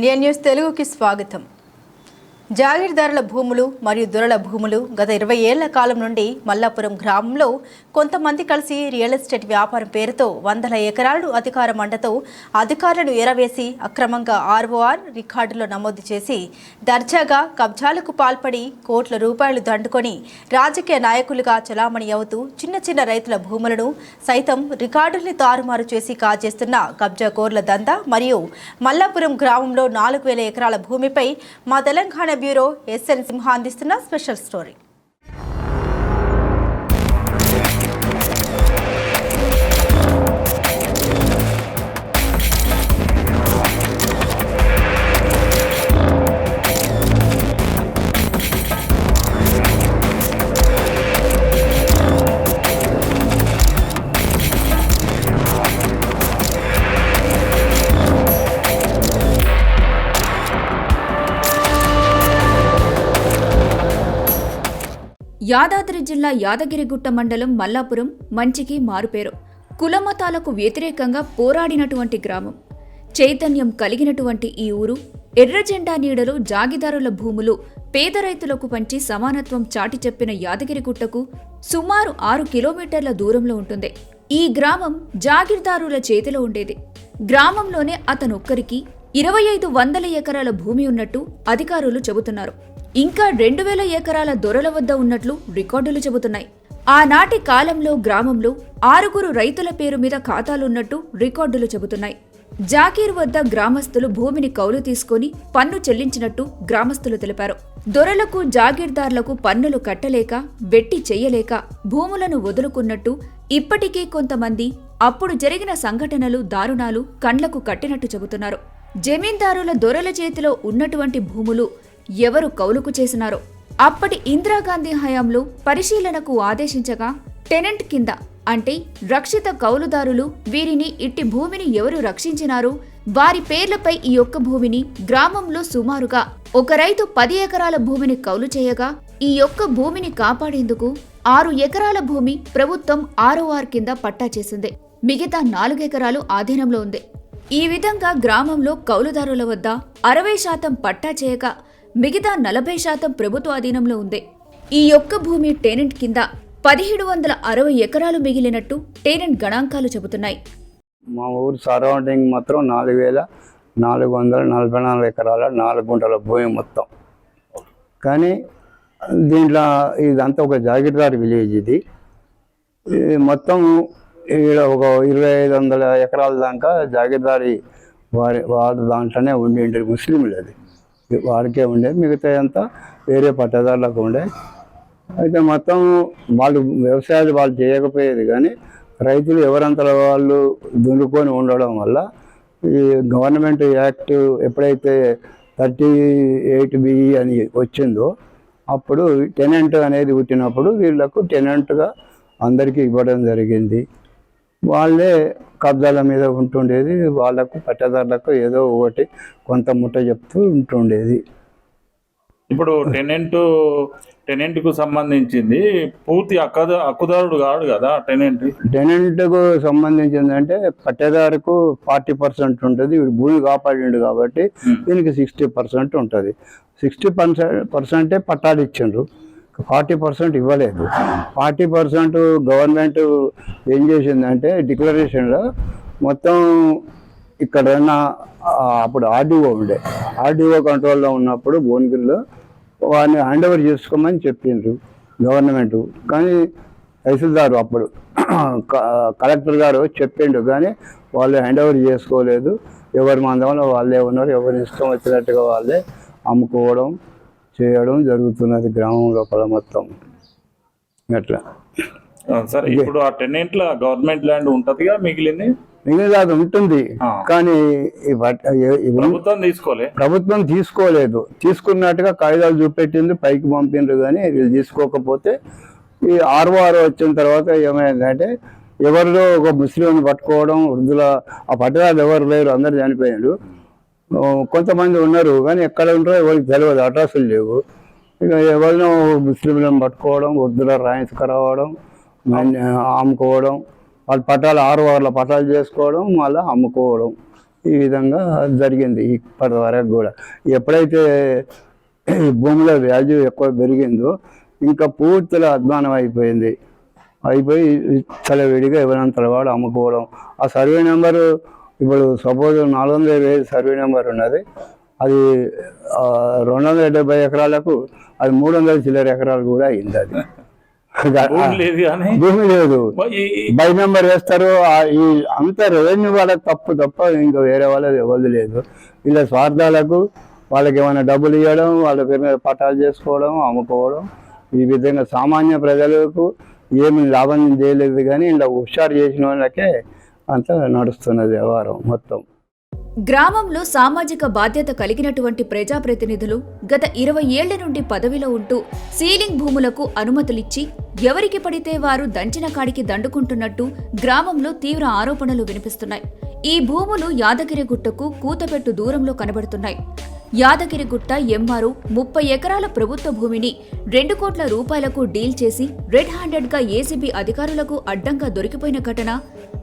Indian news తెలుగుకి స్వాగతం. జాగీర్దారుల భూములు మరియు దొరల భూములు గత ఇరవై ఏళ్ళ కాలం నుండి మల్లాపురం గ్రామంలో కొంతమంది కలిసి రియల్ ఎస్టేట్ వ్యాపారం పేరుతో వందల ఎకరాలను అధికార మండతో అధికారులను ఎరవేసి అక్రమంగా ఆర్ఓఆర్ రికార్డులో నమోదు చేసి దర్జాగా కబ్జాలకు పాల్పడి కోట్ల రూపాయలు దండుకొని రాజకీయ నాయకులుగా చలామణి అవుతూ చిన్న చిన్న రైతుల భూములను సైతం రికార్డుల్ని తారుమారు చేసి కాజేస్తున్న కబ్జా కోర్ల దందా మరియు మల్లాపురం గ్రామంలో నాలుగు వేల ఎకరాల భూమిపై మా తెలంగాణ బ్యూరో ఎస్ఎన్ సింహ అందిస్తున్న స్పెషల్ స్టోరీ. యాదాద్రి జిల్లా యాదగిరిగుట్ట మండలం మల్లాపురం మంచికి మారుపేరు. కులమతాలకు వ్యతిరేకంగా పోరాడినటువంటి గ్రామం. చైతన్యం కలిగినటువంటి ఈ ఊరు ఎర్రజెండా నీడలో జాగిదారుల భూములు పేద రైతులకు పంచి సమానత్వం చాటి చెప్పిన యాదగిరిగుట్టకు సుమారు ఆరు కిలోమీటర్ల దూరంలో ఉంటుంది. ఈ గ్రామం జాగిర్దారుల చేతిలో ఉండేది. గ్రామంలోనే అతనొక్కరికి ఇరవై ఐదు వందల ఎకరాల భూమి ఉన్నట్టు అధికారులు చెబుతున్నారు. ఇంకా రెండు వేల ఎకరాల దొరల వద్ద ఉన్నట్లు రికార్డులు చెబుతున్నాయి. ఆనాటి కాలంలో గ్రామంలో ఆరుగురు రైతుల పేరు మీద ఖాతాలున్నట్టు రికార్డులు చెబుతున్నాయి. జాకీర్ వద్ద గ్రామస్తులు భూమిని కౌలు తీసుకొని పన్ను చెల్లించినట్టు గ్రామస్తులు తెలిపారు. దొరలకు జాగీర్దార్లకు పన్నులు కట్టలేక వెట్టి చెయ్యలేక భూములను వదులుకున్నట్టు ఇప్పటికీ కొంతమంది అప్పుడు జరిగిన సంఘటనలు దారుణాలు కండ్లకు కట్టినట్టు చెబుతున్నారు. జమీందారుల దొరల చేతిలో ఉన్నటువంటి భూములు ఎవరు కౌలుకు చేసినారో. అప్పటి ఇందిరాగాంధీ హయాంలో పరిశీలనకు ఆదేశించగా టెనెంట్ కింద అంటే రక్షిత కౌలుదారులు వీరిని ఇట్టి భూమిని ఎవరు రక్షించినారు? వారి పేర్లపై ఈ యొక్క భూమిని గ్రామంలో సుమారుగా ఒక రైతు పది ఎకరాల భూమిని కౌలు చేయగా ఈ యొక్క భూమిని కాపాడేందుకు ఆరు ఎకరాల భూమి ప్రభుత్వం ఆర్ఓఆర్ కింద పట్టా చేసింది. మిగతా నాలుగెకరాలు ఆధీనంలో ఉంది. ఈ విధంగా గ్రామంలో కౌలుదారుల వద్ద అరవై శాతం పట్టా చేయక మిగతా నలభై శాతం ప్రభుత్వ అధీనంలో ఉంది. ఈ యొక్క భూమి టేనెంట్ కింద పదిహేడు వందల అరవై ఎకరాలు మిగిలినట్టు టేనెంట్ గణాంకాలు చెబుతున్నాయి. మా ఊరు సరౌండింగ్ మాత్రం నాలుగు వేల నాలుగు వందల నలభై నాలుగు ఎకరాల నాలుగు గుంటల భూమి మొత్తం. కానీ దీంట్లో ఇదంతా ఒక జాగిర్దారి విలేజ్ ఇది. మొత్తం ఈడ ఒక ఇరవై ఐదు వందల ఎకరాల దాకా జాగిర్దారి వారి వారి దాంట్లోనే ఉండి ఉండేది ముస్లింలు అది వారికే ఉండేది మిగతా అంతా వేరే పట్టదారులకు ఉండే. అయితే మొత్తం వాళ్ళు వ్యవసాయాలు వాళ్ళు చేయకపోయేది కానీ రైతులు ఎవరంతల వాళ్ళు దున్నుకొని ఉండడం వల్ల ఈ గవర్నమెంట్ యాక్ట్ ఎప్పుడైతే థర్టీ ఎయిట్ బిఈ అని వచ్చిందో అప్పుడు టెనెంట్ అనేది పుట్టినప్పుడు వీళ్ళకు టెనెంట్గా అందరికీ ఇవ్వడం జరిగింది. వాళ్ళే కబ్జాల మీద ఉంటుండేది. వాళ్ళకు పట్టదారులకు ఏదో ఒకటి కొంత ముట్ట చెప్తూ ఉంటుండేది. ఇప్పుడు టెనెంట్ టెనెంట్కు సంబంధించింది పూర్తి అక్కద హక్కుదారుడు కాడు కదా టెనెంట్? టెనెంట్కు సంబంధించిందంటే పట్టేదారుకు ఫార్టీ పర్సెంట్ ఉంటుంది. వీడు భూమి కాపాడిండు కాబట్టి దీనికి సిక్స్టీ పర్సెంట్ ఉంటుంది. సిక్స్టీ పర్సెంట్ పర్సెంటే పట్టాలు ఇచ్చిండ్రు. ఫార్టీ పర్సెంట్ ఇవ్వలేదు. ఫార్టీ పర్సెంట్ గవర్నమెంట్ ఏం చేసిందంటే డిక్లరేషన్లో మొత్తం ఇక్కడ ఉన్న, అప్పుడు ఆర్డీఓ ఉండే. ఆర్డీఓ కంట్రోల్లో ఉన్నప్పుడు భువనగిరిలో వారిని హ్యాండ్ ఓవర్ చేసుకోమని చెప్పిండ్రు గవర్నమెంట్. కానీ తహసీల్దారు అప్పుడు క- కలెక్టర్ గారు చెప్పిండు కానీ వాళ్ళు హ్యాండ్ ఓవర్ చేసుకోలేదు. ఎవరి మందంలో వాళ్ళే ఉన్నారు. ఎవరి ఇష్టం వచ్చినట్టుగా వాళ్ళే అమ్ముకోవడం చేయడం జరుగుతున్నది గ్రామం లోపల మొత్తం. అట్లా. సరే ఇప్పుడు ఆ టెనెంట్ ల గవర్నమెంట్ ల్యాండ్ ఉంటదిగా మిగిలింది? మిగిలిన అది ఉంటుంది. కానీ ప్రభుత్వం తీసుకోలే. ప్రభుత్వం తీసుకోలేదు. తీసుకున్నట్టుగా కాగితాలు చూపెట్టింది పైకి పంపిండ్రు కానీ వీళ్ళు తీసుకోకపోతే ఈ ఆర్ఓఆర్ వచ్చిన తర్వాత ఏమైందంటే ఎవరిలో ఒక ముస్లింని పట్టుకోవడం వృద్ధుల ఆ పట్టణాలు ఎవరు లేరు అందరు చనిపోయారు ఆ, కొంతమంది ఉన్నారు కానీ ఎక్కడ ఉంటారో ఎవరికి తెలియదు అడ్రస్లు లేవు. ఇక ఎవరినో ముస్లింలను పట్టుకోవడం వృద్ధుల రాయించుకురావడం మన్- అమ్ముకోవడం వాళ్ళ పట్టాలు ఆరు వాళ్ళ పట్టాలు చేసుకోవడం మళ్ళీ అమ్ముకోవడం. ఈ విధంగా జరిగింది ఇప్పటి వరకు కూడా. ఎప్పుడైతే భూముల భూమిలో వాల్యూ ఎక్కువ పెరిగిందో ఇంకా పూర్తిగా అధ్వానం అయిపోయింది. అయిపోయి తలవిడిగా ఎవరంతల వాడు అమ్ముకోవడం. ఆ సర్వే నెంబరు ఇప్పుడు సపోజ్ నాలుగు వందల ఇరవై ఐదు సర్వే నెంబర్ ఉన్నది అది రెండు వందల డెబ్బై ఎకరాలకు అది మూడు వందల చిల్లర ఎకరాలు కూడా అయింది అది. భూమి లేదు బై నెంబర్ వేస్తారు ఈ అంత రెవెన్యూ వాళ్ళకి తప్పు తప్ప ఇంకా వేరే వాళ్ళది ఎవరు లేదు. వీళ్ళ స్వార్థాలకు వాళ్ళకి ఏమైనా డబ్బులు ఇవ్వడం వాళ్ళ పేరు మీద పట్టాలు చేసుకోవడం అమ్ముకోవడం ఈ విధంగా సామాన్య ప్రజలకు ఏమి లాభం చేయలేదు కానీ ఇలా హుషారు చేసిన వాళ్ళకే అంతా నడుస్తున్నది వ్యవహారం మొత్తం. గ్రామంలో సామాజిక బాధ్యత కలిగినటువంటి ప్రజాప్రతినిధులు గత ఇరవై ఏళ్ళ నుండి పదవిలో ఉంటూ సీలింగ్ భూములకు అనుమతులిచ్చి ఎవరికి పడితే వారు దంచిన కాడికి దండుకుంటున్నట్టు గ్రామంలో తీవ్ర ఆరోపణలు వినిపిస్తున్నాయి. ఈ భూములు యాదగిరిగుట్టకు కూతపెట్టు దూరంలో కనబడుతున్నాయి. యాదగిరిగుట్ట ఎంఆర్ఓ ముప్పై ఎకరాల ప్రభుత్వ భూమిని రెండు కోట్ల రూపాయలకు డీల్ చేసి రెడ్ హ్యాండెడ్గా ఏసీబీ అధికారులకు అడ్డంగా దొరికిపోయిన ఘటన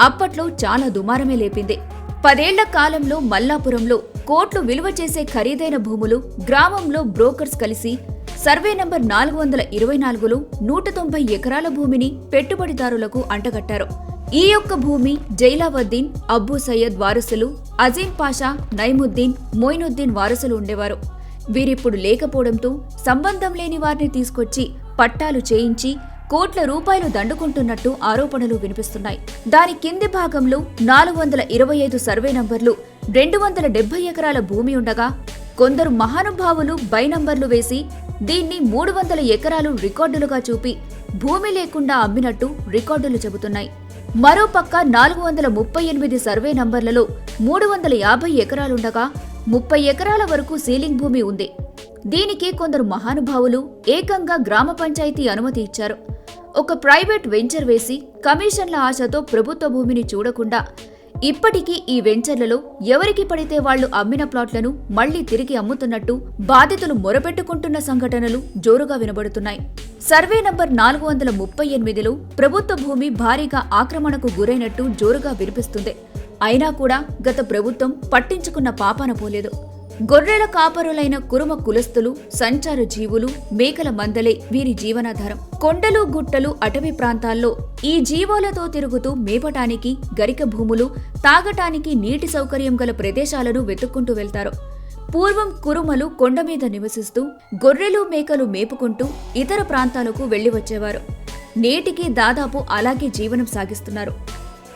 అప్పట్లో చాలా దుమారమే లేపింది. పదేళ్ళ కాలంలో మల్లాపురంలో కోట్లు విలువ చేసే ఖరీదైన భూములు గ్రామంలో బ్రోకర్స్ కలిసి సర్వే నంబర్ నాలుగు వందల ఇరవై నాలుగులో నూట తొంభై ఎకరాల భూమిని పెట్టుబడిదారులకు అంటగట్టారు. ఈ యొక్క భూమి జైలావద్దీన్ అబ్బు సయ్యద్ వారసులు అజీం పాషా నైముద్దీన్ మొయినుద్దీన్ వారసులు ఉండేవారు. వీరిప్పుడు లేకపోవడంతో సంబంధం లేని వారిని తీసుకొచ్చి పట్టాలు చేయించి కోట్ల రూపాయలు దండుకుంటున్నట్టు ఆరోపణలు వినిపిస్తున్నాయి. దాని కింది భాగంలో నాలుగు వందల ఇరవై ఐదు సర్వే నంబర్లు రెండు వందల డెబ్బై ఎకరాల భూమి ఉండగా కొందరు మహానుభావులు బై నంబర్లు వేసి దీన్ని మూడు వందల ఎకరాలు రికార్డులుగా చూపి భూమి లేకుండా అమ్మినట్టు రికార్డులు చెబుతున్నాయి. మరోపక్క నాలుగు వందల ముప్పై ఎనిమిది సర్వే నంబర్లలో మూడు వందల యాభై ఎకరాలుండగా ముప్పై ఎకరాల వరకు సీలింగ్ భూమి ఉంది. దీనికి కొందరు మహానుభావులు ఏకంగా గ్రామ పంచాయతీ అనుమతి ఇచ్చారు. ఒక ప్రైవేట్ వెంచర్ వేసి కమిషన్ల ఆశతో ప్రభుత్వ భూమిని చూడకుండా ఇప్పటికీ ఈ వెంచర్లలో ఎవరికి పడితే వాళ్ళు అమ్మిన ప్లాట్లను మళ్ళీ తిరిగి అమ్ముతున్నట్టు బాధితులు మొరపెట్టుకుంటున్న సంఘటనలు జోరుగా వినబడుతున్నాయి. సర్వే నంబర్ నాలుగు వందల ముప్పై ఎనిమిదిలో ప్రభుత్వ భూమి భారీగా ఆక్రమణకు గురైనట్టు జోరుగా వినిపిస్తుంది. అయినా కూడా గత ప్రభుత్వం పట్టించుకున్న పాపాన పోలేదు. గొర్రెల కాపరులైన కురుమ కులస్తులు సంచార జీవులు మేకల మందలే వీరి జీవనాధారం. కొండలు గుట్టలు అటవీ ప్రాంతాల్లో ఈ జీవాలతో తిరుగుతూ మేపటానికి గరిక భూములు తాగటానికి నీటి సౌకర్యం గల ప్రదేశాలను వెతుక్కుంటూ వెళ్తారు. పూర్వం కురుమలు కొండ మీద నివసిస్తూ గొర్రెలు మేకలు మేపుకుంటూ ఇతర ప్రాంతాలకు వెళ్ళి వచ్చేవారు. నేటికి దాదాపు అలాగే జీవనం సాగిస్తున్నారు.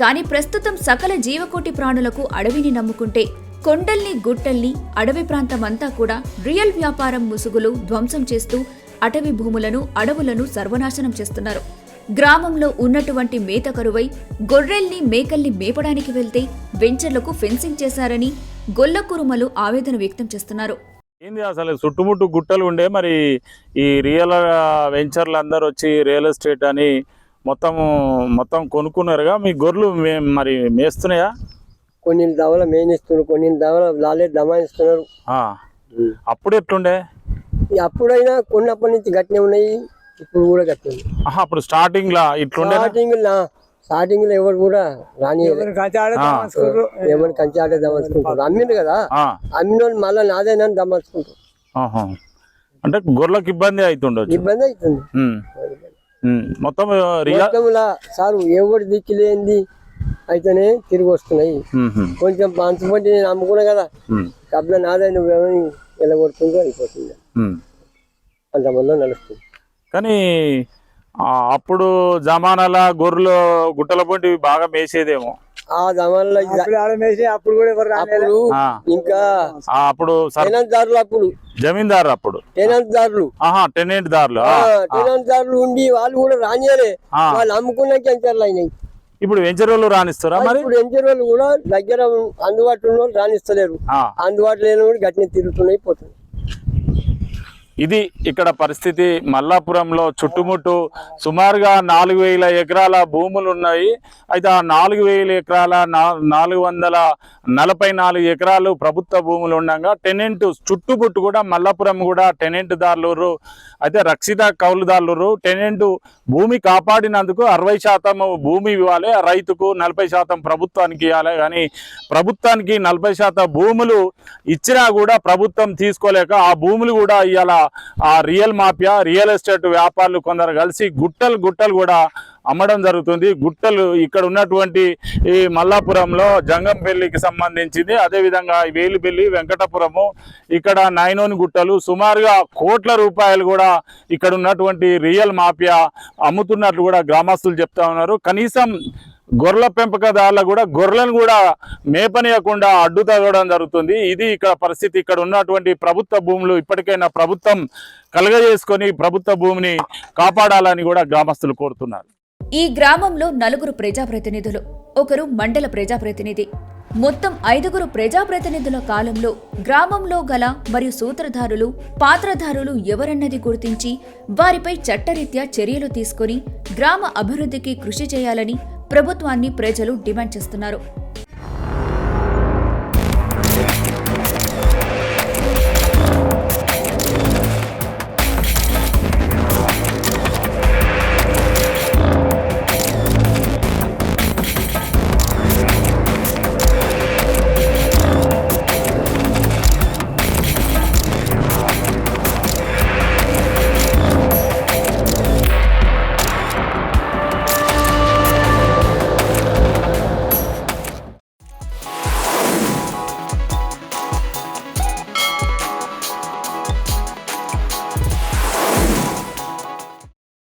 కానీ ప్రస్తుతం సకల జీవకోటి ప్రాణులకు అడవిని నమ్ముకుంటే కొండల్ని గుట్టల్ని అడవి ప్రాంతమంతా కూడా రియల్ వ్యాపారం ముసుగులు ధ్వంసం చేస్తూ అటవీ భూములను అడవులను సర్వనాశనం చేస్తున్నారు. గ్రామంలో ఉన్నటువంటి మేత కరువై గొర్రెల్ని మేకల్ని మేపడానికి వెళ్తే వెంచర్లకు ఫెన్సింగ్ చేశారని గొల్ల కురుమలు ఆవేదన వ్యక్తం చేస్తున్నారు. ఏంది అసలు చుట్టుముట్టు గుట్టలు ఉండే మరి ఈ రియల్ వెంచర్లు అందరు వచ్చి రియల్ ఎస్టేట్ అని మొత్తం మొత్తం కొనుక్కున్నారుగా? మీ గొర్రెలు మరి మేస్తున్నాయా? కొన్ని దవల మేనిస్తున్నారు కొన్ని దవల లాలే దమాయిస్తున్నారు. ఆ. అప్పుడు ఎట్లుండే? అప్పుడైనా కొన్నప్పటి నుంచి గట్టినే ఉన్నాయి ఇప్పుడు కూడా గట్టి అప్పుడు స్టార్టింగ్ లా ఇట్లుండే స్టార్టింగ్ స్టార్టింగ్లో ఎవరు కూడా రాని ఎవరిని కంచి ఆడే దమర్చుకుంటారు అమ్మిండు కదా? అమ్మిన వాళ్ళు మళ్ళీ నాదేనా దమర్చుకుంటారు అంటే గొర్రెలకు ఇబ్బంది అవుతుండొచ్చు ఇబ్బంది అవుతుంది. మొత్తం సార్ ఎవరు దిక్కులేంది అయితేనే తిరిగి వస్తున్నాయి. కొంచెం పంచబట్టి నేను అమ్ముకున్నా కదా. కబ్ల నాదే నువ్వేమని వెళ్ళగొడుతుందో అయిపోతుంది. అంతమంది నడుస్తుంది. కానీ అప్పుడు జమానాల గొర్రెలు గుట్టల పొంటి బాగా మేసేదేమో. ఆ దమాన్లో అప్పుడు కూడా ఎవరు అప్పుడు. ఇంకా ఆ, అప్పుడు టెనెంట్దారులు అప్పుడు. జమీందారు అప్పుడు. టెనెంట్దారులు. ఆహా టెనెంట్ దారులు ఆ, ఆ. టెనెంట్దారులు ఉండి వాళ్ళు కూడా రానియలే. వాళ్ళు అమ్ముకున్నాక ఎంచర్లు అయినాయి. ఇప్పుడు వెంచరోళ్ళు రానిస్తారా మరి? ఇప్పుడు వాళ్ళు కూడా దగ్గర అందుబాటులో రాణిస్తలేరు అందుబాటులో లేని కూడా గట్టిన తిరుగుతున్నాయి పోతున్నాయి. ఇది ఇక్కడ పరిస్థితి. మల్లాపురంలో చుట్టుముట్టు సుమారుగా నాలుగు వేల ఎకరాల భూములు ఉన్నాయి. అయితే ఆ నాలుగు వేల ఎకరాల నాలుగు వందల నలభై నాలుగు ఎకరాలు ప్రభుత్వ భూములు ఉండగా టెనెంట్ చుట్టుముట్టు కూడా మల్లాపురం కూడా టెనెంట్ దారులు అయితే రక్షిత కౌలుదారులు టెనెంట్ భూమి కాపాడినందుకు అరవై శాతం భూమి ఇవ్వాలి. రైతుకు నలభై శాతం ప్రభుత్వానికి ఇవ్వాలి. కానీ ప్రభుత్వానికి నలభై శాతం భూములు ఇచ్చినా కూడా ప్రభుత్వం తీసుకోలేక ఆ భూములు కూడా ఇవాళ ఆ రియల్ మాఫియా రియల్ ఎస్టేట్ వ్యాపారులు కొందరు కలిసి గుట్టలు గుట్టలు కూడా అమ్మడం జరుగుతుంది. గుట్టలు ఇక్కడ ఉన్నటువంటి ఈ మల్లాపురంలో జంగంపల్లికి సంబంధించింది. అదేవిధంగా వేలిపెల్లి వెంకటపురము ఇక్కడ నైనోని గుట్టలు సుమారుగా కోట్ల రూపాయలు కూడా ఇక్కడ ఉన్నటువంటి రియల్ మాఫియా అమ్ముతున్నట్లు కూడా గ్రామస్తులు చెప్తా ఉన్నారు. కనీసం గొర్రెల పెంపకదారులు కూడా గొర్రెలను కూడా మేపనీయకుండా అడ్డు తగడం జరుగుతుంది. ఇది ఇక్కడ పరిస్థితి. ఇక్కడ ఉన్నటువంటి ప్రభుత్వ భూములు ఇప్పటికైనా ప్రభుత్వం కలగజేసుకొని ప్రభుత్వ భూమిని కాపాడాలని కూడా గ్రామస్తులు కోరుతున్నారు. ఈ గ్రామంలో నలుగురు ప్రజాప్రతినిధులు ఒకరు మండల ప్రజాప్రతినిధి. మొత్తం ఐదుగురు ప్రజాప్రతినిధుల కాలంలో గ్రామంలో గల మరియు సూత్రధారులు పాత్రధారులు ఎవరన్నది గుర్తించి వారిపై చట్టరీత్యా చర్యలు తీసుకొని గ్రామ అభివృద్ధికి కృషి చేయాలని ప్రభుత్వాన్ని ప్రజలు డిమాండ్ చేస్తున్నారు.